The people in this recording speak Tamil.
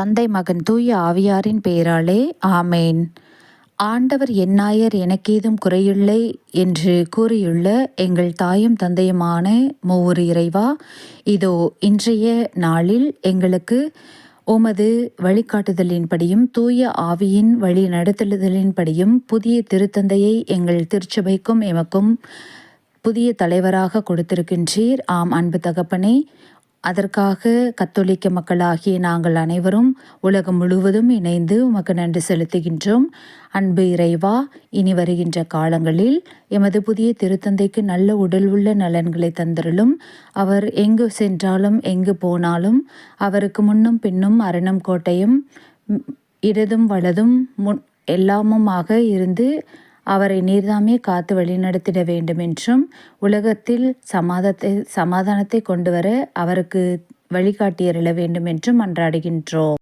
தந்தை மகன் தூய ஆவியாரின் பெயராலே ஆமேன். ஆண்டவர் என்னாயர் எனக்கேதும் குறையில்லை என்று கூறியுள்ள எங்கள் தாயும் தந்தையுமான மூவொரு இறைவா இதோ இன்றைய நாளில் எங்களுக்கு உமது வழிகாட்டுதலின்படியும் தூய ஆவியின் வழி நடத்துதலின்படியும் புதிய திருத்தந்தையை எங்கள் திருச்சபைக்கும் எமக்கும் புதிய தலைவராக கொடுத்திருக்கின்றீர். ஆம் அன்பு தகப்பனே அதற்காக கத்தோலிக்க மக்களாகிய நாங்கள் அனைவரும் உலகம் முழுவதும் இணைந்து உமக்கு நன்றி செலுத்துகின்றோம். அன்பு இறைவா இனி வருகின்ற காலங்களில் எமது புதிய திருத்தந்தைக்கு நல்ல உடல் உள்ள நலன்களை தந்திரலும் அவர் எங்கு சென்றாலும் எங்கு போனாலும் அவருக்கு முன்னும் பின்னும் அரணம் கோட்டையும் இடதும் வலதும் முன் எல்லாமுமாக இருந்து அவரை நீர்தாமே காத்து வழிநடத்திட வேண்டும் என்றும் உலகத்தில் சமாதத்தை சமாதானத்தை கொண்டு வர அவருக்கு வழிகாட்டியருள வேண்டும் என்றும் மன்றாடுகின்றோம்